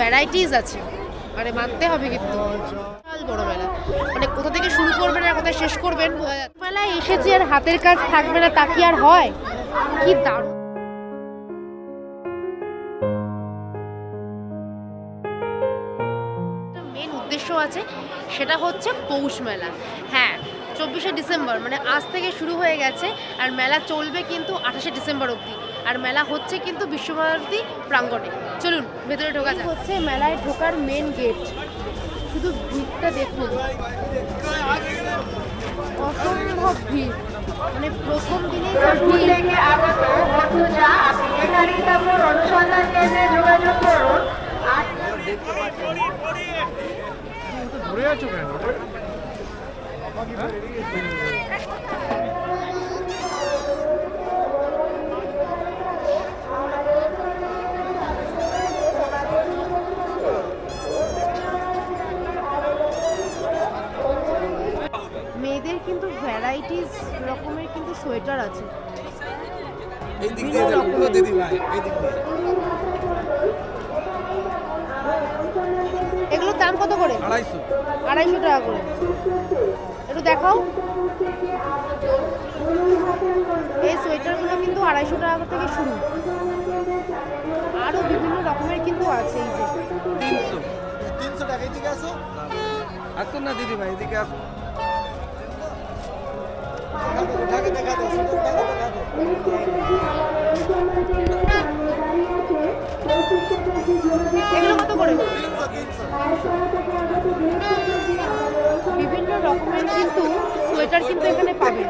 Varieties আছে। মানে মানতে হবে কিন্তু। বড় মেলা। মানে কোথা থেকে শুরু করবেন আর কোথায় শেষ করবেন। মেলায় এসেছি আর হাতের কাজ থাকবে না, তা কি আর হয়? কি দারুণ। মেন উদ্দেশ্য আছে, সেটা হচ্ছে পৌষ মেলা। হ্যাঁ চব্বিশে ডিসেম্বর মানে আজ থেকে শুরু হয়ে গেছে, আর মেলা চলবে কিন্তু আঠাশে ডিসেম্বর অবধি। আর মেলা হচ্ছে কিন্তু বিশ্বভারতী প্রাঙ্গণে। চলুন ভেতরে ঢোকা যাক। হচ্ছে মেলায় ঢোকার মেন গেট শুধু ভিড়টা দেখুন। অসম্ভব ভিড়। মানে প্রথম দিনেই যে রংপুর ভিড় থেকে আগত বন্ধুরা আপনি এখানেই তারপর অনুসন্ধান কেন্দ্রে যোগাযোগ করুন আর ধরে আছো কেন মেয়েদের কিন্তু ভ্যারাইটিস রকমের কিন্তু সোয়েটার আছে। এই দিক দিয়ে দিদি ভাই এই দিক দিয়ে। এগুলোর দাম কত করে? আড়াইশো। আড়াইশো টাকা করে। একটু দেখাও। এই সোয়েটারগুলো কিন্তু আড়াইশো টাকা থেকে শুরু। আরও বিভিন্ন রকমের কিন্তু আছে এই যে। তিনশো। তিনশো টাকা এদিকে আসো। আসুন না দিদি ভাই এদিকে আসুন। বিভিন্ন রকমের কিন্তু সোয়েটার কিন্তু এখানে পাবেন।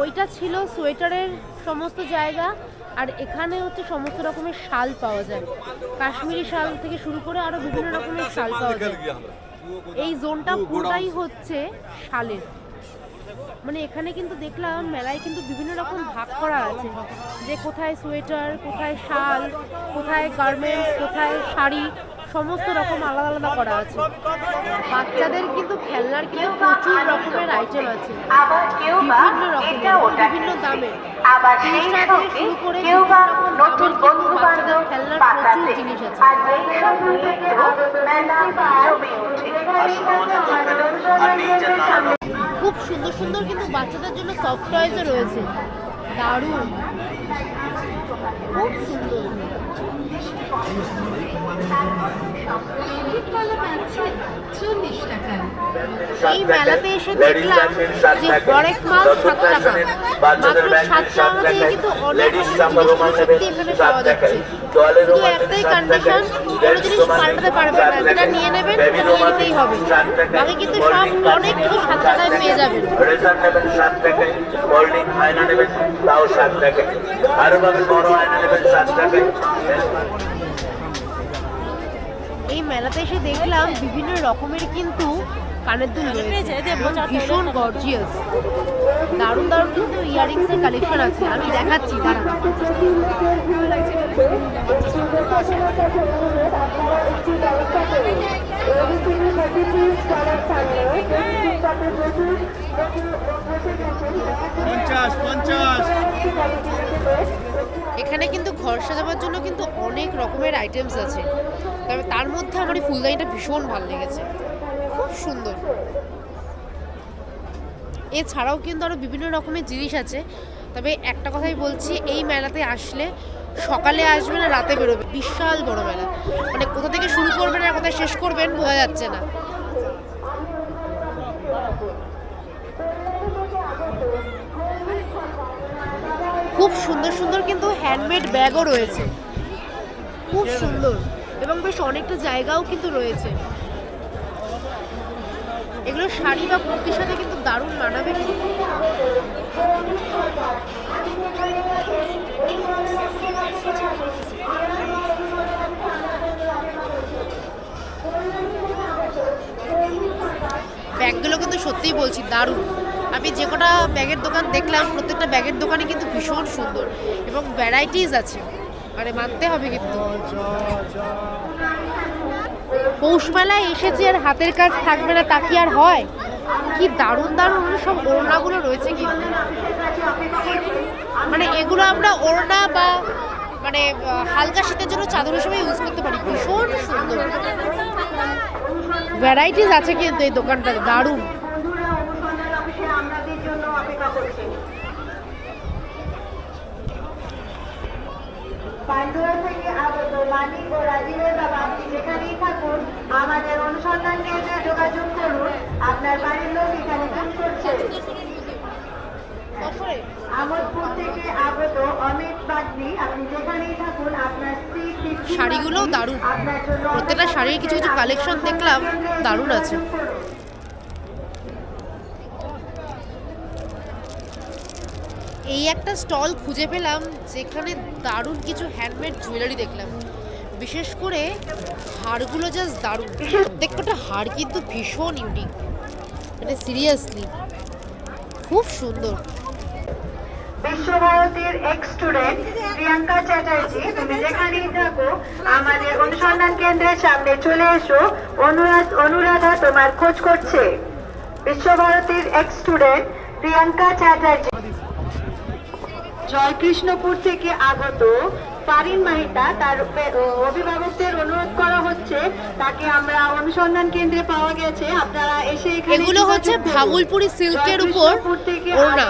ওইটা ছিল সোয়েটারের সমস্ত জায়গা, আর এখানে হচ্ছে সমস্ত রকমের শাল পাওয়া যায়। কাশ্মীরি শাল থেকে শুরু করে আরও বিভিন্ন রকমের শাল পাওয়া যায়। এই জোনটা পুরোটাই হচ্ছে শালের। মানে এখানে কিন্তু দেখলাম মেলায় কিন্তু বিভিন্ন রকম ভাগ করা আছে। যে কোথায় সোয়েটার কোথায় শাল কোথায় গার্মেন্টস কোথায় শাড়ি সমস্ত রকম আলাদা আলাদা করা আছে। বাচ্চাদের কিন্তু খেলনার কিন্তু প্রচুর রকমের আইটেম আছে। কেউ বিভিন্ন রকমের বিভিন্ন দামে আবার সেই তিরিশ টাকা থেকে সঙ্গে শুরু করে কেউ বা নতুন দামের বন্ধু বান্ধব খেলনার প্রচুর জিনিস আছে। আর এই সঙ্গে মেলা জমে ওঠে খুব সুন্দর সুন্দর কিন্তু বাচ্চাদের জন্য সফট টয়েসও রয়েছে। দারুণ। খুব সুন্দর। এই মেলাতে এসে দেখলাম যে হরেক মাল সাত টাকা। মাত্র সাত টাকা দিয়ে কিন্তু অনেক সত্যি এখানে পাওয়া যাচ্ছে। একটাই কন্ডিশন কোনো জিনিস পাল্টাতে না যেটা নিয়ে নেবেন সেটা নিতেই হবে। বাকি কিন্তু সব অনেক কিছু সাত টাকায় পেয়ে যাবেন। রেজার নেবেন সাত টাকায় হোল্ডিং আয়না নেবেন তাও সাত টাকায় আরও পাবেন বড় আয়না নেবেন সাত টাকায় এই মেলাতে এসে দেখলাম বিভিন্ন রকমের কিন্তু কানের দুল রয়েছে। ভীষণ গর্জিয়াস দারুণ দারুণ কিন্তু ইয়ারিংস এর কালেকশন আছে। আমি দেখাচ্ছি দাঁড়ান পঞ্চাশ পঞ্চাশ। এখানে কিন্তু ঘর সাজাবার জন্য কিন্তু অনেক রকমের আইটেমস আছে। তবে তার মধ্যে আমার এই ফুলদানিটা ভীষণ ভালো লেগেছে। খুব সুন্দর। এছাড়াও কিন্তু আরও বিভিন্ন রকমের জিনিস আছে। তবে একটা কথাই বলছি, এই মেলাতে আসলে সকালে আসবেন আর রাতে বেরোবে। বিশাল বড় মেলা। মানে কোথা থেকে শুরু করবেন আর কোথায় শেষ করবেন বোঝা যাচ্ছে না। খুব সুন্দর সুন্দর কিন্তু হ্যান্ডমেড ব্যাগও রয়েছে। খুব সুন্দর। এবং বেশ অনেকটা জায়গাও কিন্তু রয়েছে। এগুলো শাড়ি বা কুর্তির সাথে কিন্তু দারুণ মানাবে। ব্যাগগুলো কিন্তু সত্যিই বলছি দারুণ। আমি যে কটা ব্যাগের দোকান দেখলাম, প্রত্যেকটা ব্যাগের দোকানে কিন্তু ভীষণ সুন্দর এবং ভ্যারাইটিস আছে। মানে মানতে হবে কিন্তু। পৌষমেলায় এসেছি আর হাতের কাজ থাকবে না, তা কি আর হয়? কি দারুণ দারুণ সব ওড়নাগুলো রয়েছে কিন্তু। মানে এগুলো আমরা ওড়না বা মানে হালকা শীতের জন্য চাদর হিসেবে ইউজ করতে পারি। ভীষণ সুন্দর। ভ্যারাইটিস আছে কিন্তু এই দোকানটাতে, দারুণ। পান্ডুয়া থেকে আগত মানিক ও রাজীবের বাবা আপনি যেখানেই থাকুন আমাদের অনুসন্ধান কেন্দ্রে যোগাযোগ করুন। আপনার বাড়ির লোক এখানে কাজ করছে? আমোদপুর থেকে আগত অমিত বাগদি আপনি যেখানেই থাকুন আপনার স্ত্রী শাড়িগুলোও দারুণ। প্রত্যেকটা শাড়ির কিছু কিছু কালেকশন দেখলাম দারুণ আছে এই একটা স্টল খুঁজে পেলাম, যেখানে দারুণ কিছু হ্যান্ডমেড জুয়েলারি দেখলাম। বিশেষ করে হাড়গুলো জাস্ট দারুণ। প্রত্যেকটা হার কিন্তু ভীষণ ইউনিক মানে সিরিয়াসলি খুব সুন্দর। বিশ্বভারতীর এক্স স্টুডেন্ট প্রিয়াঙ্কা চ্যাটার্জি, তুমি যেখানেই থাকো, আমাদের অনুসন্ধান কেন্দ্রের সামনে চলে এসো। অনুরাধ, অনুরাধা তোমার খোঁজ করছে। বিশ্বভারতীর এক্স স্টুডেন্ট প্রিয়াঙ্কা চ্যাটার্জি। জয়কৃষ্ণপুর থেকে আগত ফারিন মাহিতা তার অভিভাবকদের অনুরোধ করা হচ্ছে তাকে আমরা অনুসন্ধান কেন্দ্রে পাওয়া গেছে। আপনারা এসে এখানে এগুলো হচ্ছে ভাগলপুরি সিল্কের উপর ওড়না।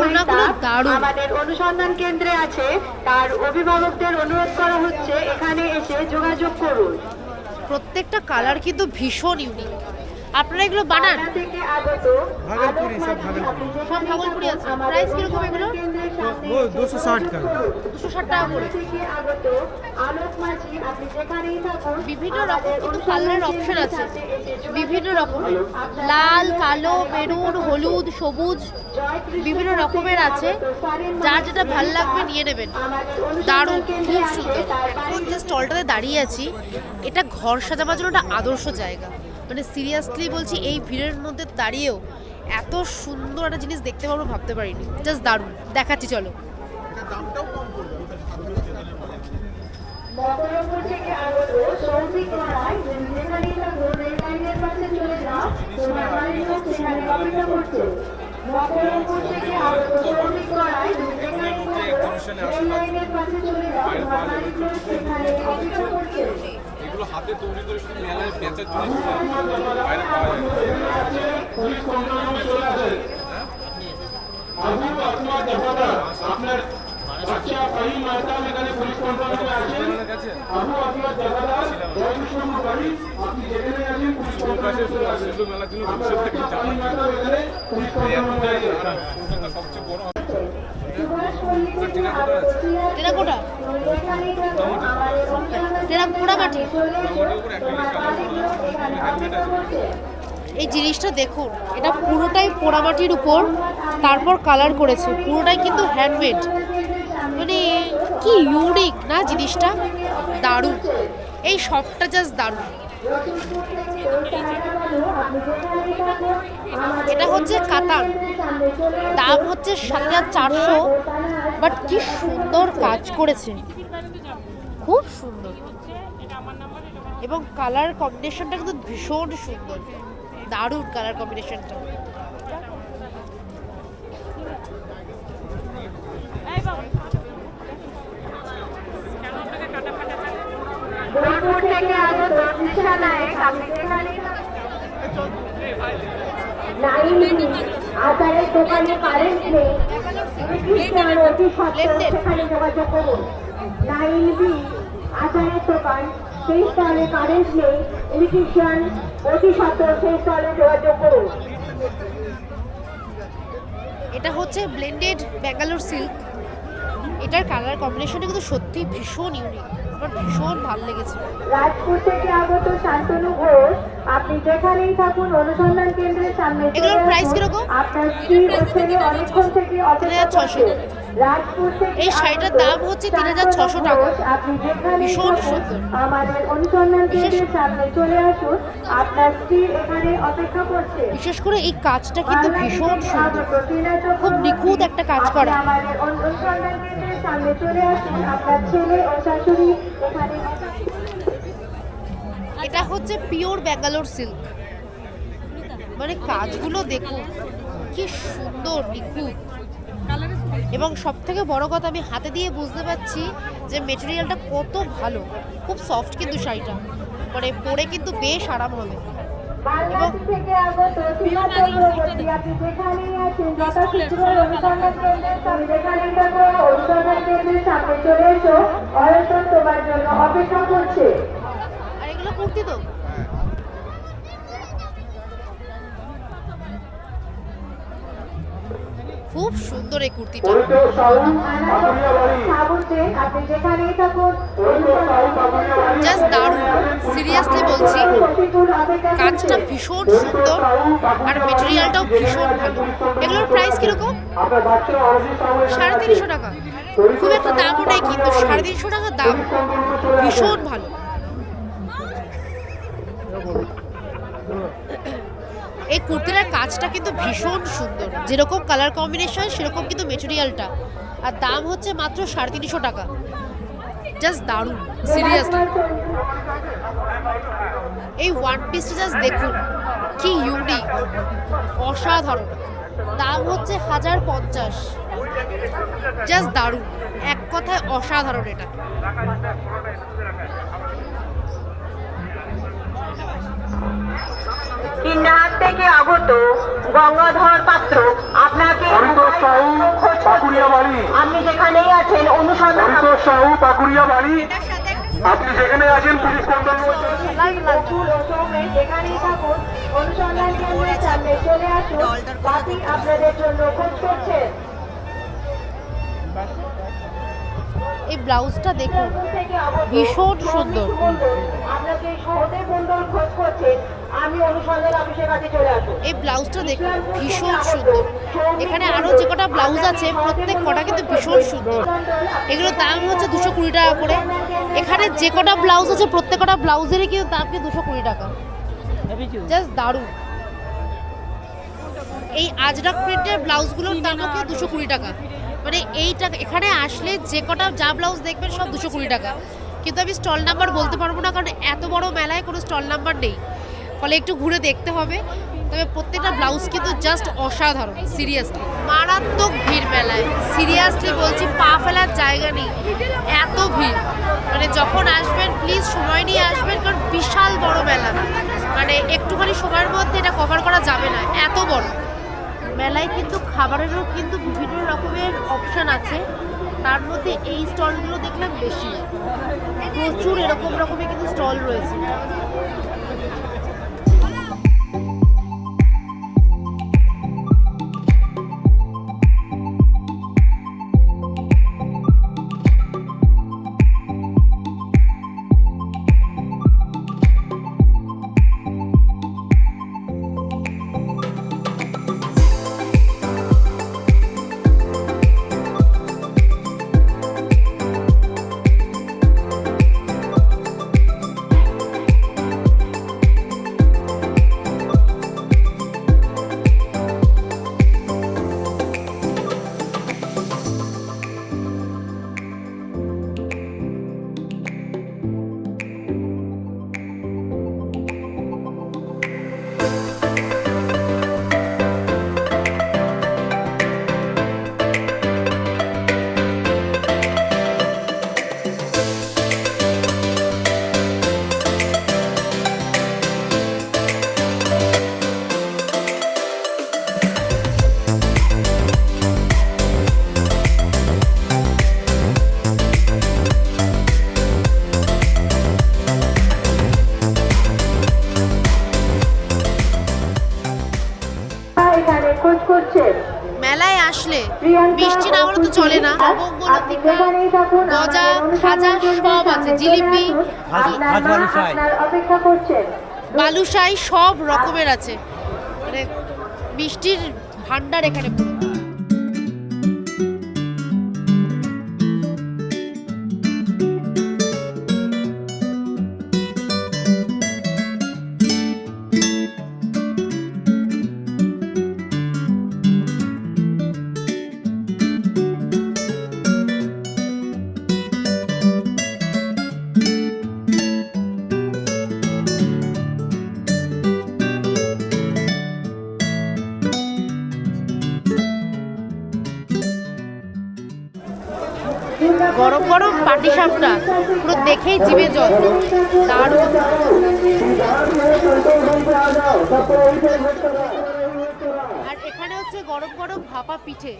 ওড়নাগুলো মাহিতা আমাদের অনুসন্ধান কেন্দ্রে আছে। তার অভিভাবকদের অনুরোধ করা হচ্ছে এখানে এসে যোগাযোগ করুন। প্রত্যেকটা কালার কিন্তু ভীষণ ইউনিক আপনারা এগুলো বানান। ঢাকা থেকে আগত ভাগলপুরি, সব যেখানেই সব ভাগলপুরি আছে। প্রাইস কীরকম এগুলো? ও, 260 টাকা। দুশো ষাট টাকা করে। বিভিন্ন রকম কিন্তু কালারের অপশন আছে। বিভিন্ন। রকমের লাল কালো মেরুন হলুদ সবুজ বিভিন্ন রকমের আছে। যার যেটা ভালো লাগবে নিয়ে নেবেন। দারুণ খুব সুন্দর। এখন যে স্টলটাতে দাঁড়িয়ে আছি। এটা ঘর সাজাবার জন্য একটা আদর্শ জায়গা। মানে সিরিয়াসলি বলছি, এই ভিড়ের মধ্যে দাঁড়িয়েও এত সুন্দর একটা জিনিস দেখতে পারব ভাবতে পারিনি। জাস্ট দারুণ। দেখাচ্ছি, চলো। থাকো থেকে থাকো এগুলো হাতে তৈরি করে শুধু মেলায় বেচার জন্য বাইরে পাওয়া যায় আপনার কাছে কাছে শুধু মেলার জন্য ভবিষ্যৎ থেকে এখনটাই কলকাতা সবচেয়ে বড় সুভাষ মল্লিকের থেকে আগত প্রিয়া টেরাকোটা তুমি যেখানেই থাকো আমাদের অনুসন্ধান টেরা পোড়ামাটি চলে এই জিনিসটা দেখুন এটা পুরোটাই পোড়ামাটির উপর তারপর কালার করেছে। পুরোটাই কিন্তু হ্যান্ডমেড মানে কি ইউনিক না জিনিসটা? দারুণ। এই শপটা জাস্ট দারুণ। এটা হচ্ছে কাতান দাম হচ্ছে সাত হাজার চারশো, বাট কি সুন্দর কাজ করেছে। খুব সুন্দর। এবং কালার কম্বিনেশনটা কিন্তু ভীষণ সুন্দর। দারুণ কালার কম্বিনেশনটা। থেকে আপনি যেখানেই নাইন আচারের দোকানে কারেন্ট নেই। খ্রিস্টান অতি সত্তর সেখানে যোগাযোগ করুন। নাইন বি আচারের দোকান সেই স্টলে কারেন্ট নেই। ইলেকট্রিশিয়ান অতি সত্তর সেই স্টলে যোগাযোগ করুন। এটা হচ্ছে ব্লেন্ডেড ব্যাঙ্গালোর সিল্ক এটার কালার কম্বিনেশনটা কিন্তু সত্যি ভীষণ ইউনিক আমার ভীষণ ভালো লেগেছে। রাজপুর থেকে আগত শান্তনু ঘোষ আপনি যেখানেই থাকুন অনুসন্ধান কেন্দ্রের সামনে এগুলোর প্রাইস কীরকম? আপনার স্ত্রী ও ছেলে অনেকক্ষণ থেকে অপেক্ষা 3600 করছে। এই শাড়িটার দাম হচ্ছে 3600 টাকা। ঘোষ, আপনি যেখানেই ভীষণ সুন্দর। আমাদের অনুসন্ধান বিশেষ- কেন্দ্রের সামনে চলে আসুন আপনার স্ত্রী এখানে অপেক্ষা করছে বিশেষ করে এই কাজটা কিন্তু ভীষণ সুন্দর খুব নিখুঁত একটা কাজ করা। আমাদের অনুসন্ধান কেন্দ্রের সামনে চলে আসুন আপনার ছেলে ও শাশুড়ি এখানে এটা হচ্ছে পিওর ব্যাঙ্গালোর সিল্ক মানে কাজগুলো দেখুন কি সুন্দর নিখুঁত এবং সব থেকে বড় কথা আমি হাতে দিয়ে বুঝতে পারছি যে মেটেরিয়ালটা কত ভালো। খুব সফট কিন্তু শাড়িটা। মানে পরে কিন্তু বেশ আরাম হবে। বাংলাদেশ থেকে আগত সীমা খুব সুন্দর এই কুর্তিটা। জাস্ট দারুণ। সিরিয়াসলি বলছি কাজটা ভীষণ সুন্দর আর মেটেরিয়ালটাও ভীষণ ভালো। এগুলোর প্রাইস কীরকম? সাড়ে তিনশো টাকা। খুব একটা দামও নেই কিন্তু সাড়ে তিনশো টাকা দাম ভীষণ ভালো। এই কুর্তিটার কাজটা কিন্তু ভীষণ সুন্দর। যেরকম কালার কম্বিনেশন সেরকম কিন্তু মেটেরিয়ালটা আর দাম হচ্ছে মাত্র সাড়ে তিনশো টাকা। জাস্ট দারুণ সিরিয়াসলি এই ওয়ান পিসটা জাস্ট দেখুন, কি ইউনিক অসাধারণ। দাম হচ্ছে হাজার পঞ্চাশ। জাস্ট দারুণ, এক কথায় অসাধারণ এটা। কিন্নাহাট থেকে আগত গঙ্গাধর পাত্র আপনাকে আপনি যেখানেই আছেন অনুসন্ধান সাহু পাকুড়িয়া বাড়ি আপনি যেখানে আছেন পুলিশ কন্ট্রোল যেখানেই থাকুন। অনুসন্ধান কেন্দ্রের সামনে চলে আসুন। বাকি আপনাদের জন্য খোঁজ করছেন এই ব্লাউজটা দেখুন। ভীষণ সুন্দর। আপনাকে সহদেব মন্ডল খোঁজ করছেন আমি অনুসন্ধান অফিসের কাছে চলে আসুন এই ব্লাউজটা দেখুন ভীষণ সুন্দর। এখানে আরও যে কটা ব্লাউজ আছে প্রত্যেক কটা কিন্তু ভীষণ সুন্দর। এগুলোর দাম হচ্ছে দুশো কুড়ি টাকা করে। এখানে যে কটা ব্লাউজ আছে প্রত্যেক কটা ব্লাউজেরই কিন্তু দাম কিন্তু দুশো কুড়ি টাকা? জাস্ট দারুণ। এই আজরাক প্রিন্টের ব্লাউজগুলোর দামও কিন্তু দুশো কুড়ি টাকা? মানে এইটা এখানে আসলে যে কটা যা ব্লাউজ দেখবেন সব দুশো কুড়ি টাকা। কিন্তু আমি স্টল নাম্বার বলতে পারব না, কারণ এত বড় মেলায় কোনো স্টল নাম্বার নেই। ফলে একটু ঘুরে দেখতে হবে। তবে প্রত্যেকটা ব্লাউজ কিন্তু জাস্ট অসাধারণ, সিরিয়াসলি। মারাত্মক ভিড় মেলায়। সিরিয়াসলি বলছি, পা ফেলার জায়গা নেই। এত ভিড়। মানে যখন আসবেন প্লিজ সময় নিয়ে আসবেন, কারণ বিশাল বড় মেলা। মানে একটুখানি সময়ের মধ্যে এটা কভার করা যাবে না। এত বড়। মেলায় কিন্তু খাবারেরও কিন্তু বিভিন্ন রকমের অপশান আছে। তার মধ্যে এই স্টলগুলো দেখলাম বেশি। প্রচুর এরকম রকমের কিন্তু স্টল রয়েছে। মিষ্টি না হলে তো চলে না। গজা খাজা সব আছে। জিলিপি বালুশাই সব রকমের আছে। মানে মিষ্টির ভান্ডার এখানে। দেখেই জিভে জল। দারুণ। আর এখানে হচ্ছে গরম গরম ভাপা পিঠে।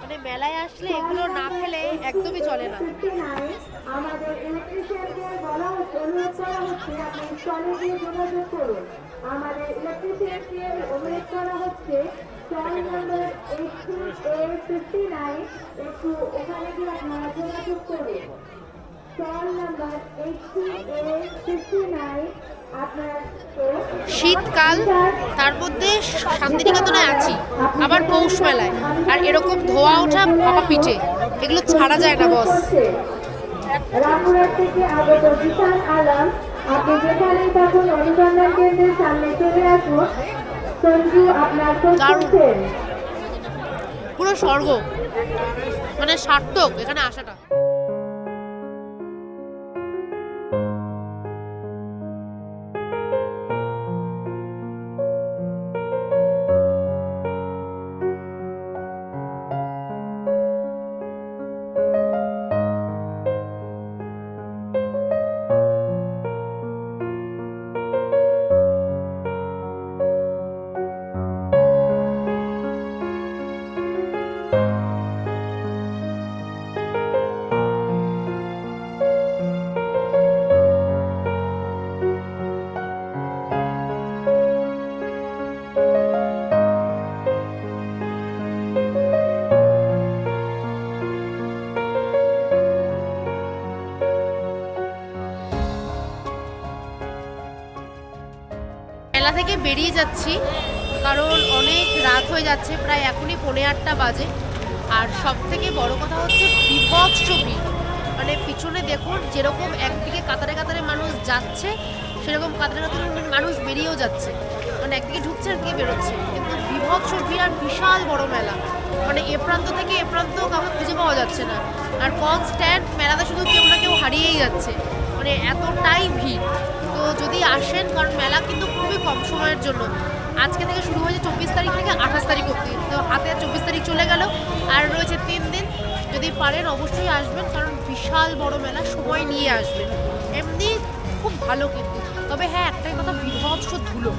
মানে মেলায় আসলে এগুলো না খেলে একদমই চলে না। আমাদের অনুরোধ করা হচ্ছে এইট ফিফটি নাইন একটু ওখানে গিয়ে আপনারা যোগাযোগ করুন শীতকাল তার মধ্যে শান্তিনিকেতনে আছি আবার পৌষ মেলায়। আর এরকম ধোয়া ওঠা ভাপা পিঠে এগুলো ছাড়া যায় না বস। রামপুরহাট থেকে আগত বিশাল আলম আপনি যেখানেই থাকুন অনুসন্ধান কেন্দ্রের সামনে চলে আসুন। সঞ্জু আপনার খোঁজ দারুণ। করছেন পুরো স্বর্গ মানে সার্থক এখানে আসাটা। মেলা থেকে বেরিয়ে যাচ্ছি, কারণ অনেক রাত হয়ে যাচ্ছে, প্রায় এখনই পৌনে আটটা বাজে। আর সব থেকে বড় কথা হচ্ছে বিভৎস ভিড় মানে পিছনে দেখুন, যেরকম একদিকে কাতারে কাতারে মানুষ যাচ্ছে, সেরকম কাতারে কাতারে মানুষ বেরিয়েও যাচ্ছে। মানে একদিকে ঢুকছে, একদিকে বেরোচ্ছে। কিন্তু বিভৎস ভিড় আর বিশাল বড় মেলা। মানে এ প্রান্ত থেকে এ প্রান্ত কাউকে খুঁজে পাওয়া যাচ্ছে না। আর কনস্ট্যান্ট মেলাতে শুধু কেউ না কেউ হারিয়েই যাচ্ছে। মানে এতটাই ভিড়। আসেন, কারণ মেলা কিন্তু খুবই কম সময়ের জন্য। আজকে থেকে শুরু হয়েছে চব্বিশ তারিখ থেকে আঠাশ তারিখ অব্দি তো হাতে চব্বিশ তারিখ চলে গেল। আর রয়েছে তিন দিন। যদি পারেন অবশ্যই আসবেন, কারণ বিশাল বড় মেলা, সময় নিয়ে আসবেন। এমনি খুব ভালো কিন্তু। তবে হ্যাঁ একটাই কথা বিভৎস ধুলো।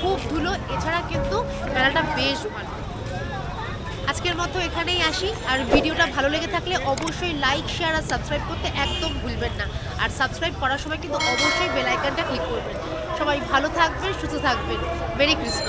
খুব ধুলো, এছাড়া কিন্তু মেলাটা বেশ ভালো। আজকের মতো এখানেই আসি। আর ভিডিওটা ভালো লেগে থাকলে অবশ্যই লাইক শেয়ার আর সাবস্ক্রাইব করতে একদম ভুলবেন না। আর সাবস্ক্রাইব করার সময় কিন্তু অবশ্যই বেলাইকানটা ক্লিক করবেন। সবাই ভালো থাকবেন, সুস্থ থাকবেন। Merry Christmas.